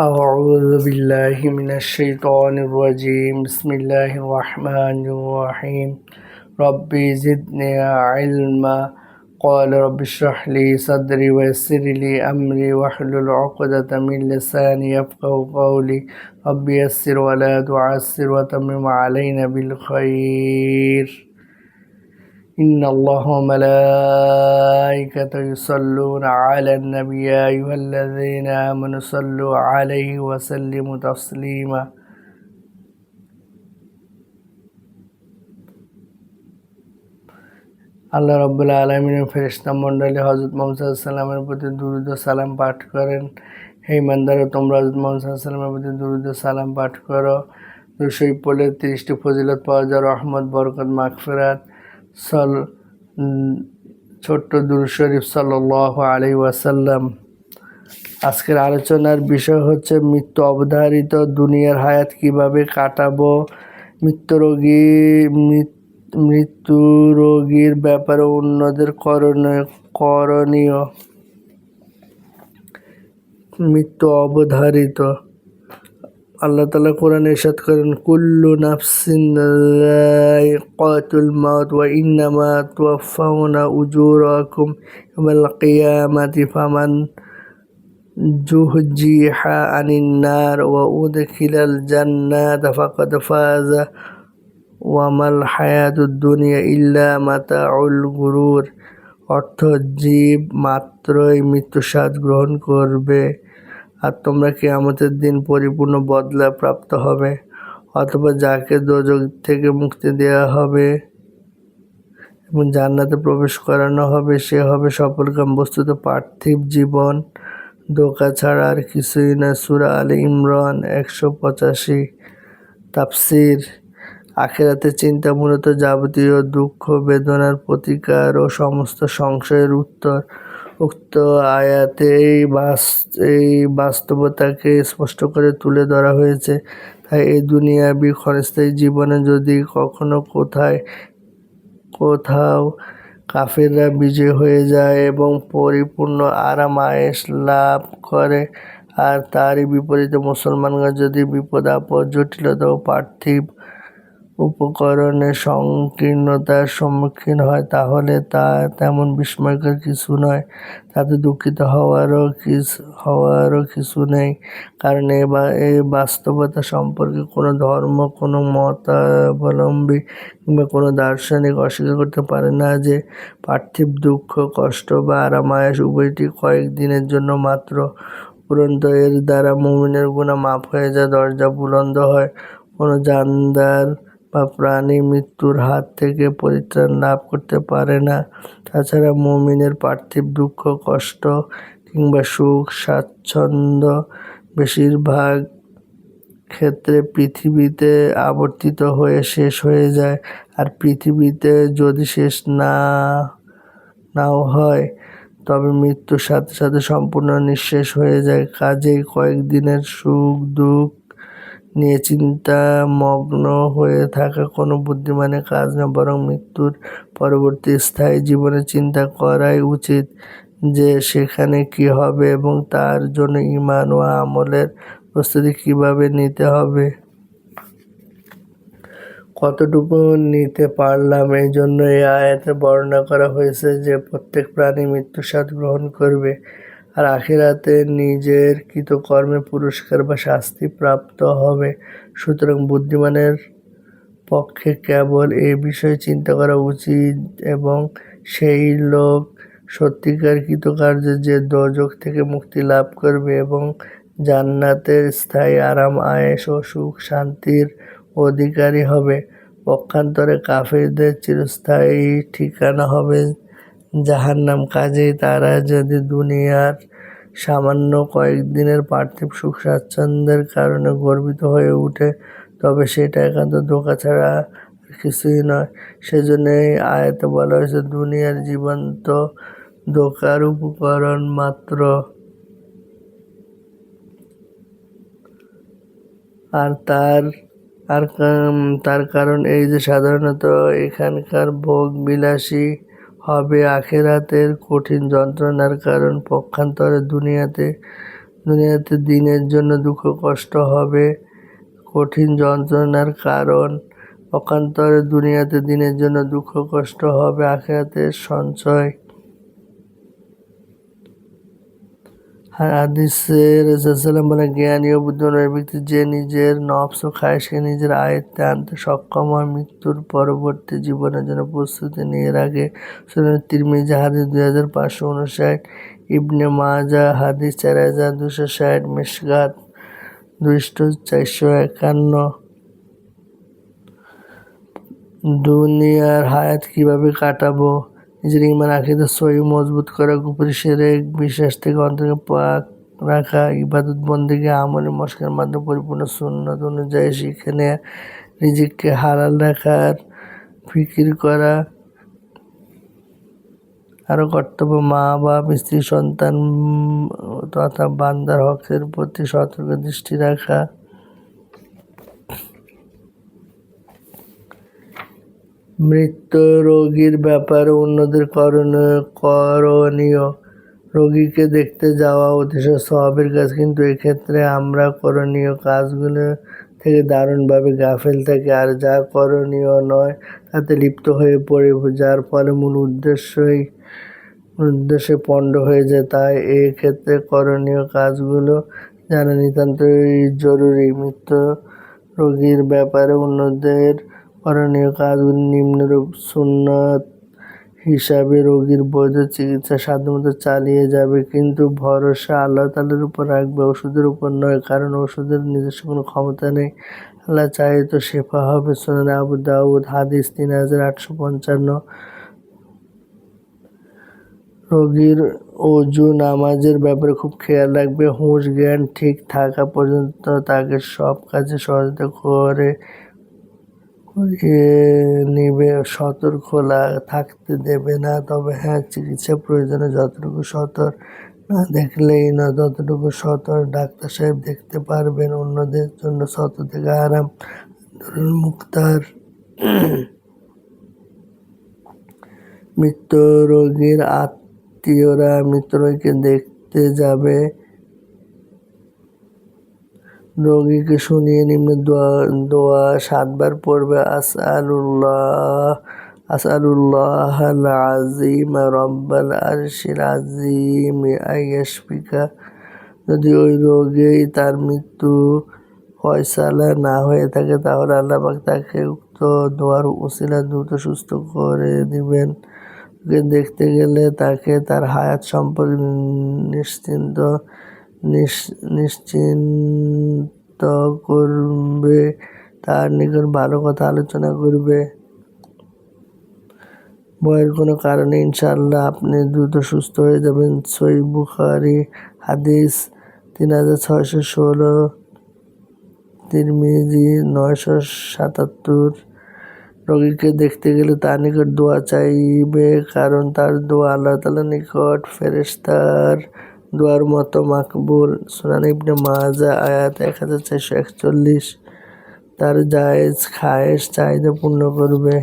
أعوذ بالله من الشيطان الرجيم. بسم الله الرحمن الرحيم. ربي زدني علما. قال رب اشرح لي صدري ويسر لي أمري. واحلل عقدة من لساني يفقه قولي. ربي يسر ولا تعسر وتمم علينا بالخير. إن الله وملائكته يصلون على النبي يا أيها الذين آمنوا صلوا عليه وسلموا تسليما আল্লাহ রব্বুল্লা আলমিনের ফেরিস্তা মণ্ডলী হজরত মোহাম্মদ সাল্লামের প্রতি দুরুদ সালাম পাঠ করেন হে মান্দারা তোমরা হজরত মোহাম্মদ সাল্লামের প্রতি দুরুদ সালাম পাঠ করো দুশোই পড়লে তিরিশটি ফজিলত পাওয়া যায় রহমত বরকত মাগফিরাত সল ছোট্ট দুর শরীফ সাল্লাহ আলী ওয়াসাল্লাম। আজকের আলোচনার বিষয় হচ্ছে, মৃত্যু অবধারিত দুনিয়ার হায়াত কীভাবে কাটাবো? মৃত্যু রোগী মৃত্যু রোগীর ব্যাপারে অন্যদের করণীয় করণীয়। মৃত্যু অবধারিত। আল্লাহ তালা কোরআন এরশাদ করেন, কুল্লু নাফসিন কাতুল মাউত ওয়া ইন্নামা তুয়াফাউনা উজুরাকুম ইয়াউমাল কিয়ামাতি ফামান জুহজিহা আনিন নার ওয়া উদখিলাল জান্নাতা ফাকাদ ফাজা ওয়ামাল হায়াতুদ দুনিয়া ইল্লা মাতাউল গুরুর। অর্থ, জীব মাত্রই মৃত্যু স্বাদ গ্রহণ করবে। আর তোমরা কি আমাদের দিন পরিপূর্ণ বদলা প্রাপ্ত হবে, অথবা যাকে দোজক থেকে মুক্তি দেওয়া হবে এবং জান্নাতে প্রবেশ করানো হবে, সে হবে সফলকাম বস্তুত পার্থিব জীবন। দোকা ছাড়া আর কিছুই না। সুরা আলী ইমরান একশো পঁচাশি। তাপসির আখেরাতে চিন্তা মূলত যাবতীয় দুঃখ, বেদনার প্রতিকার ও সমস্ত সংশয়ের উত্তর। উক্ত আয়াতে এই বাস, এই বাস্তবতাকে স্পষ্ট করে তুলে ধরা হয়েছে। তাই এই দুনিয়াবি ক্ষণস্থায়ী জীবনে যদি কখনো কোথায়, কোথাও কাফেররা বিজয় হয়ে যায় এবং পরিপূর্ণ আরাম আয়েস লাভ করে, আর তারই বিপরীতে মুসলমানরা যদি বিপদ আপদ, জটিলতা ও পার্থিব উপকরণের সংকীর্ণতার সম্মুখীন হয়, তাহলে তা তেমন বিস্ময়কর কিছু নয়। তাতে দুঃখিত হওয়ারও কিছু হওয়ারও কিছু নেই। কারণ এ বা এই বাস্তবতা সম্পর্কে কোনো ধর্ম, কোনো মতাবলম্বী কিংবা কোনো দার্শনিক অস্বীকার করতে পারে না যে পার্থিব দুঃখ, কষ্ট বা আরামায়াস উভয়টি কয়েক দিনের জন্য মাত্র উপরন্ত এর দ্বারা মুমিনের গুণা মাফ হয়ে যায়, দরজা বুলন্দ হয়। কোনো জানদার বা প্রাণী মৃত্যুর হাত থেকে পরিত্রাণ লাভ করতে পারে না। তাছাড়া মমিনের পার্থিব দুঃখ, কষ্ট কিংবা সুখ, স্বাচ্ছন্দ্য বেশিরভাগ ক্ষেত্রে পৃথিবীতে আবর্তিত হয়ে শেষ হয়ে যায়। আর পৃথিবীতে যদি শেষ না, নাও হয়, তবে মৃত্যুর সাথে সাথে সম্পূর্ণ নিঃশেষ হয়ে যায়। কাজেই কয়েকদিনের সুখ, দুঃখ নিয়ে চিন্তামগ্ন হয়ে থাকা কোনো বুদ্ধিমানের কাজ না বরং মৃত্যুর পরবর্তী স্থায়ী জীবনে চিন্তা করাই উচিত যে সেখানে কি হবে এবং তার জন্য ইমান ও আমলের প্রস্তুতি কীভাবে নিতে হবে। কতটুকু নিতে পারলাম এই জন্য এই আয়াতে বর্ণনা করা হয়েছে যে প্রত্যেক প্রাণী মৃত্যু স্বাদ গ্রহণ করবে। আর আখিরাতে নিজের কৃতকর্মে পুরস্কার বা শাস্তি প্রাপ্ত হবে। সুতরাং বুদ্ধিমানের পক্ষে কেবল এ বিষয়ে চিন্তা করা উচিত এবং সেই লোক সত্যিকার কৃতকার্য যে দোজক থেকে মুক্তি লাভ করবে এবং জান্নাতের স্থায়ী আরাম আয়েস ও সুখ শান্তির অধিকারী হবে। পক্ষান্তরে কাফিরদের চিরস্থায়ী ঠিকানা হবে জাহান্নাম কাজেই তারা যদি দুনিয়ার সামান্য কয়েকদিনের পার্থিব সুখ স্বাচ্ছন্দ্যের কারণে গর্বিত হয়ে উঠে তবে সেটা একান্ত ধোকা ছাড়া কিছুই নয়। সেজন্য এই আয়াতে বলা হয়েছে, দুনিয়ার জীবন্ত ধোকার উপকরণ মাত্র। আর তার আর তার কারণ এই যে সাধারণত এখানকার ভোগ বিলাসী হবে আখেরাতের কঠিন যন্ত্রণার কারণ। পক্ষান্তরে দুনিয়াতে দুনিয়াতে দিনের জন্য দুঃখ কষ্ট হবে। কঠিন যন্ত্রণার কারণ, পক্ষান্তরে দুনিয়াতে দিনের জন্য দুঃখ কষ্ট হবে, আখেরাতের সঞ্চয় হাদিসে রসুলাম বলে, জ্ঞানী ও বুদ্ধিমান ব্যক্তি যে নিজের নফস ও খায়সকে নিজের আয়ত্তে আনতে সক্ষম হয়, মৃত্যুর পরবর্তী জীবনের জন্য প্রস্তুতি নিয়ে রাখে সুতরাং তিরমিজি হাদিস দুই হাজার পাঁচশো উনষাট, ইবনে মাজা হাদিস চার হাজার দুশো ষাট মিসগাত দুইশো চারশো একান্ন। দুনিয়ার হায়াত কীভাবে কাটাবো? নিজের ইমান আখিদা সহি মজবুত করা কুপুরি সেরেক বিশ্বাস থেকে অন্তরকে পাক রাখা, ইবাদত বন্দীকে আমলে মস্কার মাধ্যমে পরিপূর্ণ সুন্নত অনুযায়ী শিখে নেয়া নিজেকে হালাল রাখার ফিকির করা, আরও কর্তব্য মা, বাপ, স্ত্রী, সন্তান তথা বান্দার হকের প্রতি সতর্ক দৃষ্টি রাখা। মৃত রোগীর ব্যাপারে অন্যদের করণীয় করণীয় রোগীকে দেখতে যাওয়া অতিশ স্বভাবের কাজ, কিন্তু এক্ষেত্রে আমরা করণীয় কাজগুলো থেকে দারুণভাবে গাফেল থাকি আর যা করণীয় নয় তাতে লিপ্ত হয়ে পড়ে, যার ফলে মূল উদ্দেশ্যই উদ্দেশ্যে পণ্ড হয়ে যায়। তাই এই ক্ষেত্রে করণীয় কাজগুলো জানা নিতান্তই জরুরি। মৃত্যু রোগীর ব্যাপারে অন্যদের করণীয় কাজগুলি নিম্নরূপ সুন্নত হিসাবে রোগীর বৈধ চিকিৎসা সাধ্যমতো চালিয়ে যাবে। কিন্তু ভরসা আল্লাহ তালের উপর রাখবে, ওষুধের উপর নয়, কারণ ওষুধের নিজস্ব কোনো ক্ষমতা নেই। আল্লাহ চাই তো শেফা হবে। সোনান আবু দাউদ, হাদিস তিন হাজার আটশো পঞ্চান্ন। রোগীর অজু নামাজের ব্যাপারে খুব খেয়াল রাখবে। হুঁশ জ্ঞান ঠিক থাকা পর্যন্ত তাকে সব কাজে সহায়তা করে নিবে, সতর্ক থাকতে দেবে না। তবে হ্যাঁ চিকিৎসা প্রয়োজনে যতটুকু সতর্ক না দেখলেই না, ততটুকু সতর্ক ডাক্তার সাহেব দেখতে পারবেন। অন্যদের জন্য শত থেকে আরাম মুক্তার মৃত্যু রোগীর আত্মীয়রা মৃত রোগীকে দেখতে যাবে। রোগীকে শুনিয়ে নিম্ন দোয়া দোয়া সাতবার পড়বে, আসআলুল্লাহ আসআলুল্লাহ আল আজিম রব্বাল আরশিল আজিম আইয়াশফিকা। যদি ওই রোগেই তার মৃত্যু ফয়সালা না হয়ে থাকে, তাহলে আল্লাহ তাকে উক্ত দোয়ার উসিলা দ্রুত সুস্থ করে দিবেন। দেখতে গেলে তাকে তার হায়াত সম্পর্কে নিশ্চিন্ত নিশ্চিন্ত করবে, তার নিকট ভালো কথা আলোচনা করবে। ভয়ের কোনো কারণে ইনশাল্লাহ আপনি দ্রুত সুস্থ হয়ে যাবেন। সই বুখারি হাদিস তিন হাজার ছয়শো ষোলো, তিরমিজি নয়শো সাতাত্তর। রোগীকে দেখতে গেলে তার নিকট দোয়া চাইবে, কারণ তার দোয়া আল্লাহ তালার নিকট ফেরেস্তার দোয়ার মতো মাকবুল। সুনান ইবনে মাজা, আয়াত এক হাজার চারশো একচল্লিশ। তার জায়েজ খায়েশ চাহিদা পূর্ণ করবে।